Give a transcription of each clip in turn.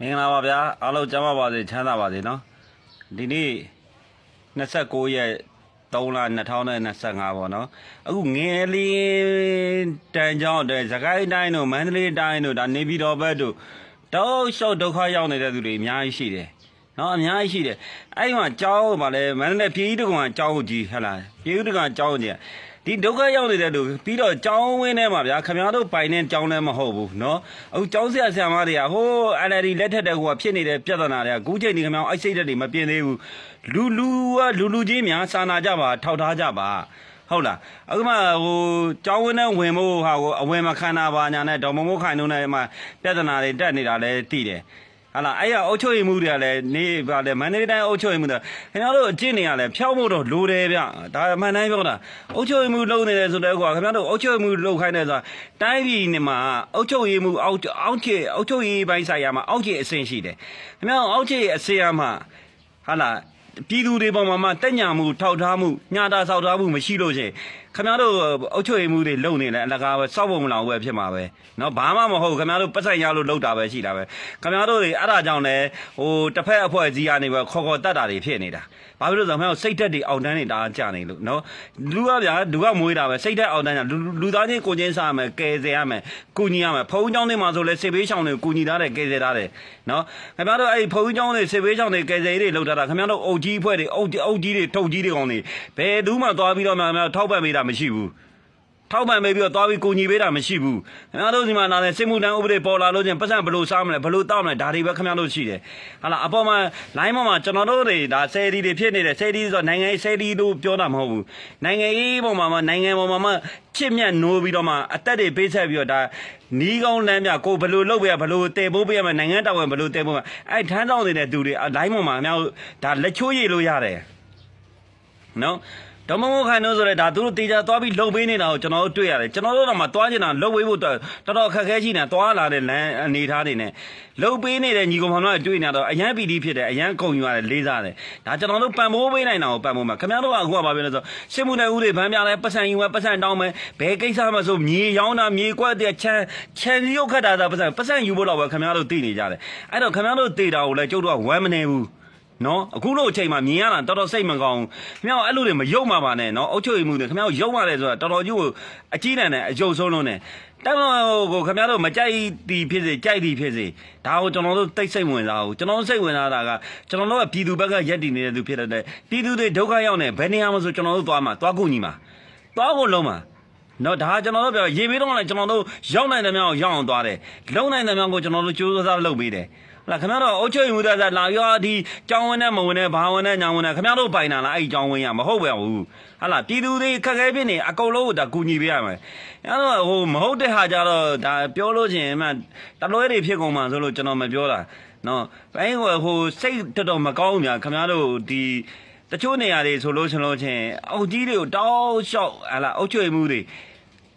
မင်္ဂလာပါဗျာအားလုံးကျမ်းပါပါစေချမ်းသာပါစေနော်ဒီနေ့29ရက်3လ2025ပေါ့နော်အခုငယ်လေးတန်ကြောင်းအတွက်သခိုင်းတိုင်းတို့မန္တလေးတိုင်းတို့ဒါနေပြည်တော်ဘက်တို့တောက်လျှောက်ဒုက္ခရောက်နေတဲ့သူတွေအများကြီးရှိတယ်နော်အများကြီးရှိတယ်အဲ့ဒီမှာကြောင်းပါလဲမန္တလေးပြည်သူ့ကောင်ကြောင်းကြီးဟဟလားပြည်သူ့ကောင်ကြောင်းကြီး ဒီဒုက္ခရောက်နေတဲ့လူပြီးတော့ကြောင်းဝင်းထဲမှာဗျာခင်ဗျားတို့ပိုင်တဲ့ကြောင်းလည်းမဟုတ်ဘူးเนาะအခုကြောင်းဆရာဆရာမတွေကဟိုး NLD လက်ထက်တဲ့ဟိုကဖြစ်နေတဲ့ပြဿနာတွေကအခုချိန်ဒီခင်ဗျားအိုက်စိတ်တဲ့တွေမပြင်းသေးဘူးလူလူကလူလူချင်းများစာနာကြပါထောက်ထားကြပါဟုတ်လားအခုမှဟိုကြောင်းဝင်းနဲ့ဝင်ဖို့ဟာကိုအဝင်မခံတာပါညာနဲ့ဒေါ်မမိုးခိုင်တို့နဲ့မှပြဿနာတွေတက်နေတာလည်းသိတယ် ဟာလာအဲ့ရအုတ်ချုပ်ရည်မှုတွေကလည်းနေပါလေမန္တလေးတိုင်းအုတ်ချုပ်ရည်မှုတွေခင်ဗျားတို့အကျင့်တွေကလည်းဖျောက်ဖို့တော့လိုတယ်ဗျဒါအမှန်တိုင်းပြောတာအုတ်ချုပ်ရည်မှုလုပ်နေတယ်ဆိုတော့ကွာခင်ဗျားတို့အုတ်ချုပ်ရည်မှုလုပ်ခိုင်းတယ်ဆိုတာတိုင်းပြည်နေမှာအုတ်ချုပ်ရည်မှုအောက်အောက်ချေအုတ်ချုပ်ရည်ပိုင်းဆိုင်ရာမှာအောက်ချေအဆင့်ရှိတယ်ခင်ဗျားတို့အောက်ချေအဆင့်အမှာဟာလာ ပြည်သူတွေပေါ်မှာမှတက်ညာမှုထောက်ထားမှုညတာဆောက်ထားမှုမရှိလို့ချင်းခင်ဗျားတို့အုတ်ချုပ်ရည်မှုတွေလုပ်နေလဲအလကားပဲစောက်ပုံမလောင်ပဲဖြစ်မှာပဲเนาะဘာမှမဟုတ်ခင်ဗျားတို့ပတ်ဆိုင်ရလို့လုပ်တာပဲရှိတာပဲခင်ဗျားတို့တွေအဲ့ဒါကြောင့်လဲဟိုတစ်ဖက်အဖွဲ့အစည်းကနေပဲခေါ်ခေါ်တတ်တာတွေဖြစ်နေတာဘာဖြစ်လို့လဲဆိုတော့ခင်ဗျားတို့စိတ်သက်တွေအောက်တန်းတွေတာကြနေလို့เนาะလူကဗျာလူကမွေးတာပဲစိတ်သက်အောက်တန်းကြလူလူသားချင်းကိုချင်းစားမယ်ကယ်ဆယ်ရမယ်ကုညီရမယ်ဖုံးเจ้าတွေမှာဆိုလဲစေဘေးရှောင်းတွေကိုညီထားတယ်ကယ်ဆယ်ထားတယ်เนาะခင်ဗျားတို့အဲ့ဒီဖုံးเจ้าတွေစေဘေးရှောင်းတွေကယ်ဆယ်ရေးတွေလုပ်ထားတာခင်ဗျားတို့အုပ် ကြီးအဖွဲ့တွေအုပ်အုပ်ကြီးတွေထုတ်ကြီးတွေကောင်တွေဘယ်သူမှသွားပြီးတော့မှထောက်ပံ့ပေးတာမရှိဘူး ထောက်ပံ့ပေးပြီးတော့သွားပြီးကိုညီပေးတာမရှိဘူးခင်ဗျားတို့ဒီမှာနားလဲစစ်မှုတန်းဥပဒေပေါ်လာလို့ချင်းပတ်စံဘလို့စားမလဲဘလို့တောက်မလဲဒါတွေပဲခင်ဗျားတို့ရှိတယ်ဟာလားအပေါ်မှာ line ပေါ်မှာကျွန်တော်တို့တွေဒါဆယ်ဒီတွေဖြစ်နေတယ်ဆယ်ဒီဆိုတော့နိုင်ငံရေးဆယ်ဒီလို့ပြောတာမဟုတ်ဘူးနိုင်ငံရေးပေါ်မှာမှနိုင်ငံပေါ်မှာမှချစ်မြတ်နိုးပြီးတော့မှအသက်တွေပေးဆက်ပြီးတော့ဒါနီးကောင်းလမ်းပြကိုဘလို့လုပ်ပေးရဘလို့တည်ဖို့ပေးရမယ်နိုင်ငံတော်ဝင်ဘလို့တည်ဖို့အဲထမ်းဆောင်နေတဲ့သူတွေ line ပေါ်မှာခင်ဗျားတို့ဒါလက်ချိုးရည်လို့ရတယ်နော် ဓမ္မမိုးခိုင်တို့ဆိုရဲဒါသူတို့တေချာသွားပြီးလှုပ်ပေးနေတာကိုကျွန်တော်တို့တွေ့ရတယ်ကျွန်တော်တို့တော့မှသွားကျင်တာလှုပ်ပေးဖို့တော်တော်အခက်ခဲရှိနေသွားလာတဲ့လမ်းအနေထားတွေနဲ့လှုပ်ပေးနေတဲ့ညီကောင်မောင်တို့တွေ့နေတော့အရန်ပီတီဖြစ်တယ်အရန်ကုန်ယူရတယ်လေးစားတယ်ဒါကျွန်တော်တို့ပံမိုးပေးနိုင်တာကိုပံမိုးမှာခင်ဗျားတို့ကအခုကဘာပြောလဲဆိုစစ်မှုနဲ့ဦးတွေဗန်းပြလဲပတ်စံယူမယ်ပတ်စံတောင်းမယ်ဘယ်ကိစ္စမှဆိုမြေရောင်းတာမြေကွက်တဲ့ချမ်းချမ်းရုပ်ခတ်တာသာပတ်စံပတ်စံယူဖို့တော့ပဲခင်ဗျားတို့သိနေကြတယ်အဲ့တော့ခင်ဗျားတို့သိတာကိုလည်းကျုပ်တို့ကဝမ်းမနေဘူး နော်အခုလို့အချိန်မှာမြင်ရတာတော်တော်စိတ်မကောင်းဘူးခင်ဗျားအဲ့လိုတွေမယုံပါပါနဲ့နော်အုတ်ချုပ်ရမှုတွေခင်ဗျားယုံရတယ်ဆိုတာတော်တော်ကြီးကိုအကြီးတန်းနဲ့အယုံဆုံးလုံးနဲ့တက်မလို့ကိုခင်ဗျားတို့မကြိုက်သည်ဖြစ်စေကြိုက်သည်ဖြစ်စေဒါကိုကျွန်တော်တို့တိတ်စိတ်ဝင်စားဘူးကျွန်တော်တို့စိတ်ဝင်စားတာကကျွန်တော်တို့ကပြည်သူဘက်ကရက်တည်နေတဲ့သူဖြစ်တဲ့ပြည်သူတွေဒုက္ခရောက်နေဘယ်နေရာမှာဆိုကျွန်တော်တို့သွားမှာသွားကူညီမှာသွားကိုလုံးမှာနော်ဒါကျွန်တော်တို့ပြောရေပေးတော့လည်းကျွန်တော်တို့ရောက်နိုင်တဲ့မြောက်ရောက်အောင်သွားတယ်လုံနိုင်တဲ့မြောက်ကိုကျွန်တော်တို့ကြိုးစားလုပ်ပေးတယ်ဟုတ် လားခင်ဗျားတို့အုတ်ချုပ်မှုသားစားလာရောဒီကြောင်းဝင်းနဲ့မဝင်နဲ့ဘာဝင်နဲ့ညာဝင်နဲ့ခင်ဗျားတို့ပိုင်တာလားအဲ့ဒီကြောင်းဝင်းရမဟုတ်ပဲဘူးဟာလားပြည်သူတွေခက်ခဲဖြစ်နေအကုန်လုံးကိုဒါကူညီပေးရမယ်အဲ့တော့ဟိုမဟုတ်တဲ့ဟာကြတော့ဒါပြောလို့ချင်းအမှတလွဲတွေဖြစ်ကုန်မှဆိုလို့ကျွန်တော်မပြောတာနော်ဘယ်ဟိုဟိုစိတ်တော်တော်မကောင်းဘူးညာခင်ဗျားတို့ဒီတချို့နေရာတွေဆိုလို့ရှင်လို့ချင်းအုတ်ကြီးတွေကိုတောက်လျှောက်ဟာလားအုတ်ချုပ်မှုတွေ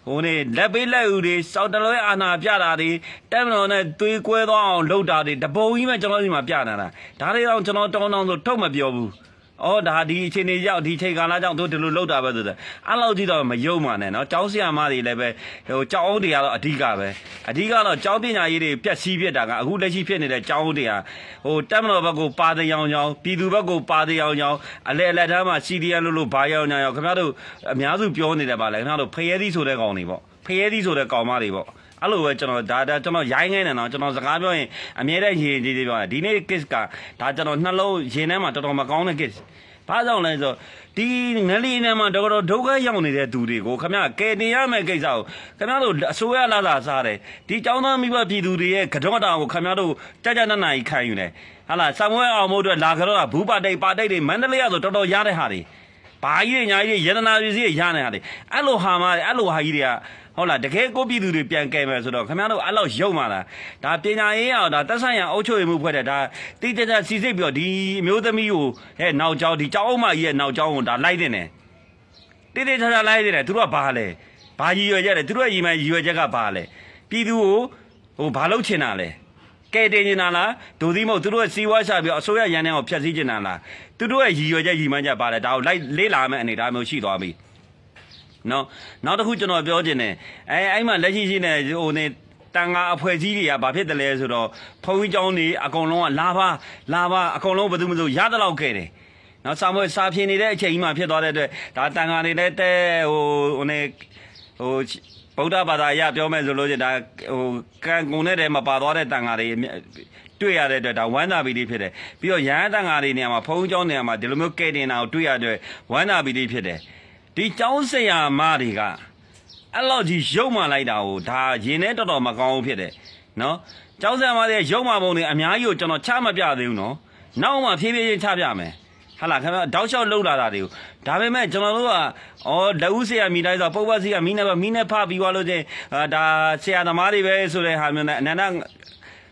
ဟိုနေလက်ပေးလက်ဦးတွေစောက်တလွဲအာနာပြတာတွေတက်မတော်နဲ့သွေးကွဲသွားအောင်လုပ်တာတွေတပုံကြီးမဲ့ကျွန်တော်ဒီမှာပြနေတာဒါတွေတော့ကျွန်တော်တောင်းတောင်းဆိုထုတ်မပြောဘူး အော်ဒါဒီအချိန်လေးရောက်ဒီချိန်ကာလကြောင့်သူဒီလိုလောက်တာပဲဆိုတော့အဲ့လောက်ကြီးတော့မယုံပါနဲ့နော်ကျောင်းဆရာမတွေလည်းပဲဟိုကျောင်းအောင်တွေကတော့အဓိကပဲအဓိကတော့ကျောင်းပညာရေးတွေပြက်စီးဖြစ်တာကအခုလက်ရှိဖြစ်နေတဲ့ကျောင်းအောင်တွေကဟိုတက်မတော်ဘက်ကိုပါတဲ့ရောင်ရောင်ပြည်သူဘက်ကိုပါတဲ့ရောင်ရောင်အလဲအလက်သားမှာ CDN လို့လို့ဘာရောင်ရောင်ခင်ဗျားတို့အများစုပြောနေတယ်ပါလေခင်ဗျားတို့ဖရဲသီးဆိုတဲ့ကောင်တွေပေါ့ဖရဲသီးဆိုတဲ့ကောင်မတွေပေါ့ အဲ့လိုပဲကျွန်တော်ဒါဒါကျွန်တော်ရိုင်းခိုင်းတယ်နော်ကျွန်တော်စကားပြောရင်အမြဲတမ်းရင်ကြီးကြီးပြောတာဒီနေ့ kiss ကဒါကျွန်တော်နှလုံးရင်ထဲမှာတော်တော်မကောင်းတဲ့ kiss ဘာကြောင့်လဲဆိုတော့ဒီငလီနဲ့မှာတော်တော်ဒုက္ခရောက်နေတဲ့သူတွေကိုခမရကယ်တင်ရမယ့်ကိစ္စကိုခမရတို့အစိုးရလာတာစားတယ်ဒီចောင်းသားမိဘပြည်သူတွေရဲ့ကြောတာကိုခမရတို့ကြကြနက်နိုင်ခံယူတယ်ဟာလားဆံမွဲအောင်မို့အတွက်လာကြတော့ဘူးပါတိတ်ပါတိတ်တွေမန္တလေးရဆိုတော်တော်ရတဲ့ဟာတွေဘာကြီးတွေညာကြီးတွေယန္တနာပစ္စည်းတွေရနေတာလေအဲ့လိုဟာမအဲ့လိုဟာကြီးတွေက ဟုတ်လားတကယ်ကိုပြည်သူတွေပြန်ကဲမယ်ဆိုတော့ခင်ဗျားတို့အဲ့လောက်ရုံမာလားဒါပညာရေးအောင်ဒါတက်ဆိုင်ရအုပ်ချုပ်ရေးမှုဖွဲ့တဲ့ဒါတိကျကျစီစစ်ပြီးတော့ဒီအမျိုးသမီးကိုဟဲ့နောက်ကျောင်းဒီကျောင်းအုပ်မကြီးရဲ့နောက်ကျောင်းကိုဒါလိုက်တင်တယ်တိတိကျကျလိုက်တင်တယ်သူတို့ကဘာလဲဘာရည်ရွယ်ချက်လဲသူတို့ရဲ့ရည်မှန်ရည်ရွယ်ချက်ကဘာလဲပြည်သူကိုဟိုဘာလုပ်ချင်တာလဲကဲတင်နေတာလားဒိုသီးမဟုတ်သူတို့ရဲ့စီးပွားရှာပြီးတော့အစိုးရရန်တဲ့ကိုဖျက်ဆီးနေတာလားသူတို့ရဲ့ရည်ရွယ်ချက်ရည်မှန်းချက်ပါလဲဒါကိုလိုက်လေးလာမယ့်အနေအထားမျိုးရှိသွားပြီ နော်နောက်တစ်ခုကျွန်တော်ပြောချင်တယ်အဲအဲ့မှာလက်ရှိရှိနေဟိုနေတ တန်ဃာအဖွဲ့အစည်းတွေကဘာဖြစ်တယ်လဲဆိုတော့ဘုန်းကြီးเจ้าတွေအကုန်လုံးကလာပါလာပါအကုန်လုံးဘယ်သူမှမဆိုရတဲ့လောက်ခဲ့တယ်နော်စာမွေစာဖြင်နေတဲ့အချိန်ကြီးမှဖြစ်သွားတဲ့အတွက်ဒါတန်ဃာတွေလည်းတဲ့ဟိုဟိုနေဟိုဗုဒ္ဓဘာသာအရပြောမယ်ဆိုလို့ချင်းဒါဟိုကံကုန်တဲ့တဲမှာပါသွားတဲ့တန်ဃာတွေတွေ့ရတဲ့အတွက်ဒါဝမ်းသာပီတိဖြစ်တယ်ပြီးတော့ရဟန်းတန်ဃာတွေနေရာမှာဘုန်းကြီးเจ้าနေရာမှာဒီလိုမျိုးကဲတင်တာကိုတွေ့ရတဲ့အတွက်ဝမ်းသာပီတိဖြစ်တယ် ဒီကျောင်းဆရာမတွေကအဲ့လောက်ကြီးရုပ်မှလိုက်တာကိုဒါရင်ထဲတော်တော်မကောင်းဘူးဖြစ်တယ်နော်ကျောင်းဆရာမတွေရုပ်မှပုံတွေအများကြီးကိုကျွန်တော်ချမပြသေးဘူးနော်နောက်မှဖြည်းဖြည်းချင်းချပြမယ်ဟာလာခင်ဗျတောက်လျှောက်လှုပ်လာတာတွေကိုဒါပေမဲ့ကျွန်တော်တို့ကအော်လက်ဦးဆရာမိတိုင်းဆိုပုပ်ပတ်ဆရာမိနဲ့ပါမိနဲ့ဖပြီးသွားလို့ချင်းဒါဆရာသမားတွေပဲဆိုတဲ့ဟာမျိုးနဲ့အနန္တ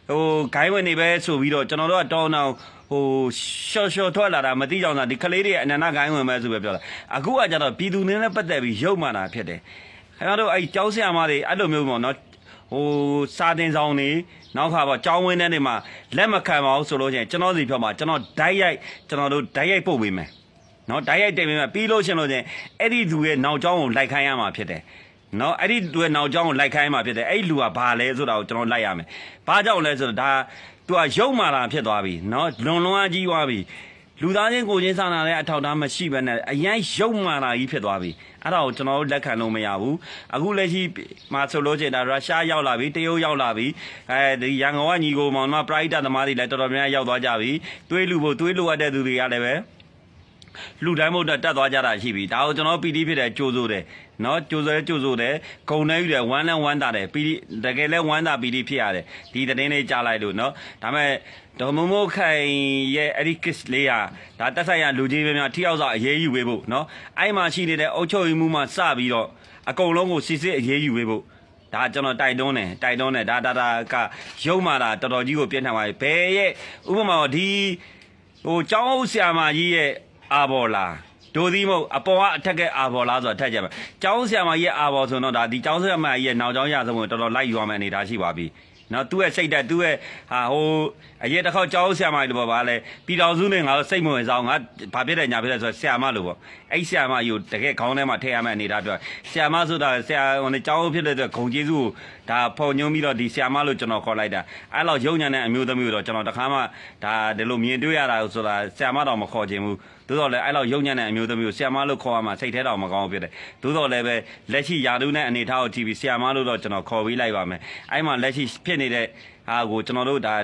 ဟိုဂိုင်းဝင်နေပဲဆိုပြီးတော့ကျွန်တော်တို့ကတောင်းအောင် ဟိုရှော့ရှော့ထွက်လာတာမသိကြအောင်သာဒီကလေးတွေအနန္တဂိုင်းဝင်ပဲဆိုပဲပြောတာအခုကကျတော့ပြည်သူနေနဲ့ပတ်သက်ပြီးရုပ်မှန်တာဖြစ်တယ်ခင်ဗျားတို့အဲ့ကျောင်းဆရာမတွေအဲ့လိုမျိုးပေါ့နော်ဟိုစာတင်ဆောင်နေနောက်ခါပေါ့ကျောင်းဝင်းထဲနေမှာလက်မခံပါဘူးဆိုလို့ချင်းကျွန်တော်စီပြောမှာကျွန်တော်ဓာတ်ရိုက်ကျွန်တော်တို့ဓာတ်ရိုက်ပို့ပေးမယ်နော်ဓာတ်ရိုက်တင်ပေးမယ်ပြီးလို့ရှင်လို့ချင်းအဲ့ဒီသူရဲ့နောက်ကျောင်းကိုလိုက်ခိုင်းရမှာဖြစ်တယ်နော်အဲ့ဒီသူရဲ့နောက်ကျောင်းကိုလိုက်ခိုင်းမှာဖြစ်တယ်အဲ့ဒီလူကဘာလဲဆိုတာကိုကျွန်တော်လိုက်ရမယ်ဘာကြောင့်လဲဆိုတော့ဒါ သူကရုပ်မာလာဖြစ်သွားပြီနော်လွန်လွန်အားကြီးသွားပြီလူသားချင်းကိုချင်းစာနာတဲ့အထောက်အထားမရှိဘဲနဲ့အရန်ရုပ်မာနာကြီးဖြစ်သွားပြီအဲ့ဒါကိုကျွန်တော်တို့လက်ခံလို့မရဘူးအခုလက်ရှိမှာဆိုလို့ချင်းဒါရုရှားရောက်လာပြီတရုတ်ရောက်လာပြီအဲဒီရန်ကုန်ကညီကိုမောင်မပရိုက်တာသမားတွေလည်းတော်တော်များများရောက်သွားကြပြီတွေးလူဖို့တွေးလိုအပ်တဲ့သူတွေကလည်းပဲ လူတိုင်းမဟုတ်တော့တက်သွားကြတာရှိပြီဒါကိုကျွန်တော်ပီတိဖြစ်တယ်ကြိုးစိုးတယ်နော်ကြိုးစဲကြိုးစိုးတယ်ဂုံနေယူတယ်ဝမ်းလဲဝမ်းတာတယ်ပီတိတကယ်လဲဝမ်းတာပီတိဖြစ်ရတယ်ဒီသတင်းလေးကြားလိုက်လို့နော်ဒါမဲ့ဒေါ်မမိုးခိုင်ရဲ့အဲ့ဒီ kiss လေးဟာဒါတက်ဆိုင်ရလူကြီးပဲများထိရောက်စွာအရေးယူပေးဖို့နော်အဲ့မှာရှိနေတဲ့အုတ်ချုပ်မှုမှစပြီးတော့အကုန်လုံးကိုစစ်စစ်အရေးယူပေးဖို့ဒါကျွန်တော်တိုက်တွန်းတယ်တိုက်တွန်းတယ်ဒါဒါဒါကရုပ်မာတာတော်တော်ကြီးကိုပြန့်ထန်ပါပြီဘယ်ရဲ့ဥပမာဒီဟိုចောင်းအုပ်ဆရာမကြီးရဲ့ အာဘော်လာဒိုသီးမဟုတ်အပေါ်ကအထက်ကအာဘော်လာဆိုတာထက်ကြပါကျောင်းဆရာမကြီးရဲ့အာဘော်ဆိုတော့ဒါဒီကျောင်းဆရာမကြီးရဲ့နောက်ကျောင်းရဆုံးကိုတော်တော်လိုက်ယူရမယ့်အနေအထားရှိပါပြီ နော်သူ့ရဲ့စိတ်တက်သူ့ရဲ့ဟာဟိုအရေးတစ်ခေါက်ကြောက်ဆရာမကြီးလိုပေါ့ဗာလဲပြည်တော်စုနဲ့ငါတို့စိတ်မဝင်ဆောင်ငါဘာဖြစ်တယ်ညာဖြစ်တယ်ဆိုတော့ဆရာမလိုပေါ့အဲ့ဆရာမကြီးကိုတကယ်ခေါင်းထဲမှာထည့်ရမယ့်အနေအထားပြောဆရာမဆိုတာဆရာဟိုနေကြောက်ဖြစ်တဲ့အတွက်ဂုံကျေးဇူးကိုဒါဖော်ညွှန်းပြီးတော့ဒီဆရာမလို့ကျွန်တော်ခေါ်လိုက်တာအဲ့လောက်ယုံညာတဲ့အမျိုးသမီးကိုတော့ကျွန်တော်တခါမှဒါဒီလိုမြင်တွေ့ရတာဆိုတာဆရာမတော်မခေါ်ခြင်းဘူးသို့တော်လည်းအဲ့လောက်ယုံညာတဲ့အမျိုးသမီးကိုဆရာမလို့ခေါ်ရမှာစိတ်ထဲတော်မကောင်းဘူးဖြစ်တယ်သို့တော်လည်းပဲလက်ရှိယာတုနဲ့အနေထားကိုကြည့်ပြီးဆရာမလို့တော့ကျွန်တော်ခေါ်ပြီးလိုက်ပါမယ်အဲ့မှာလက်ရှိဖြစ်နေတဲ့ဟာကိုကျွန်တော်တို့ဒါ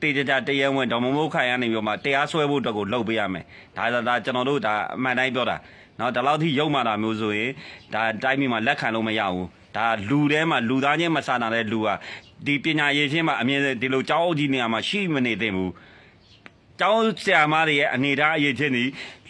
တေးကြကြတရားဝင်ဒေါ်မမိုးခိုင်ရနေပြီးတော့မှတရားစွဲဖို့အတွက်ကိုလှုပ်ပေးရမယ်ဒါဒါဒါကျွန်တော်တို့ဒါအမှန်တိုင်းပြောတာနော်ဒါလောက်ထိယုံမာတာမျိုးဆိုရင်ဒါတိုင်းပြည်မှာလက်ခံလို့မရဘူးဒါလူထဲမှာလူသားချင်းမဆာနာတဲ့လူဟာဒီပညာရေးချင်းမှာအမြင်ဒီလိုကြောင်းအုပ်ကြီးနေရာမှာရှိမနေသင့်ဘူး ကျောင်းဆရာမတွေရဲ့အနေထားအရေးချင်းဒီ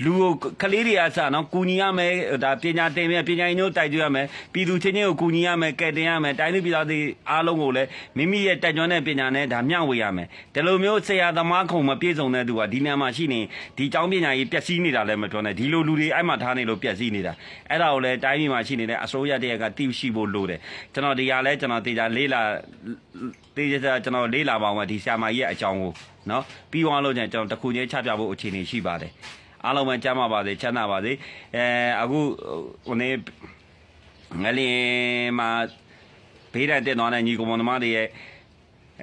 လူကိုကလေးတွေအစနော်ကူညီရမယ်ဒါပညာသင်မယ်ပညာရေးညို့တိုက်ကြရမယ်ပြည်သူချင်းချင်းကိုကူညီရမယ်ကဲတင်ရမယ်တိုင်းသူပြည်သားတွေအားလုံးကိုလည်းမိမိရဲ့တက်ကြွတဲ့ပညာနဲ့ဒါမျှဝေရမယ်ဒီလိုမျိုးဆရာသမားခုံမပြည့်စုံတဲ့သူကဒီနေရာမှာရှိနေဒီကျောင်းပညာရေးပျက်စီးနေတာလည်းမပြောနဲ့ဒီလိုလူတွေအဲ့မှာထားနေလို့ပျက်စီးနေတာအဲ့ဒါကိုလည်းတိုင်းပြည်မှာရှိနေတဲ့အစိုးရတရက်ကတိရှိဖို့လိုတယ်ကျွန်တော်ဒီဟာလဲကျွန်တော်တေချာလေးလာတေချာကျွန်တော်လေးလာပါအောင်ဒီဆရာမကြီးရဲ့အကြောင်းကို နော်ပြီးသွားလို့ကျရင်ကျွန်တော်တစ်ခုချင်းချပြဖို့အခြေအနေရှိပါတယ်အားလုံးပဲကြမ်းပါပါစေချမ်းသာပါစေအဲအခုဟိုနေငလင်းမှာဘေးတန်တက်သွားတဲ့ညီကောင်မသမားတွေရဲ့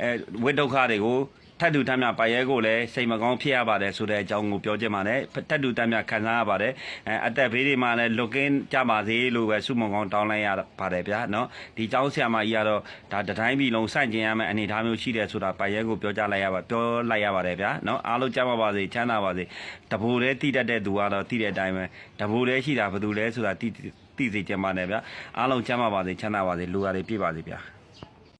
အဲဝိဒုက္ခတွေကို ထပ်တူတမ်းမြပါရဲကိုလည်းစိတ်မကောင်းဖြစ်ရပါတယ်ဆိုတဲ့အကြောင်းကိုပြောချင်ပါတယ်ထပ်တူတမ်းမြခံစားရပါတယ်အဲအသက်ဘေးတွေမှာလည်းလွတ်ကင်းကြပါစေလို့ပဲဆုမွန်ကောင်းတောင်းလိုက်ရပါတယ်ဗျာနော်ဒီเจ้าဆရာမကြီးကတော့ဒါတတိုင်းပြည်လုံးစန့်ကျင်ရမယ့်အနေအထားမျိုးရှိတယ်ဆိုတာပါရဲကိုပြောကြလိုက်ရပါပြောလိုက်ရပါတယ်ဗျာနော်အားလုံးကြမ်းပါပါစေချမ်းသာပါစေတဘူလေးတိတတ်တဲ့သူကတော့တိတဲ့အတိုင်းပဲတဘူလေးရှိတာဘယ်သူလဲဆိုတာတိတိစေချင်ပါတယ်ဗျာအားလုံးချမ်းပါပါစေချမ်းသာပါစေလူရည်ပြည့်ပါစေဗျာ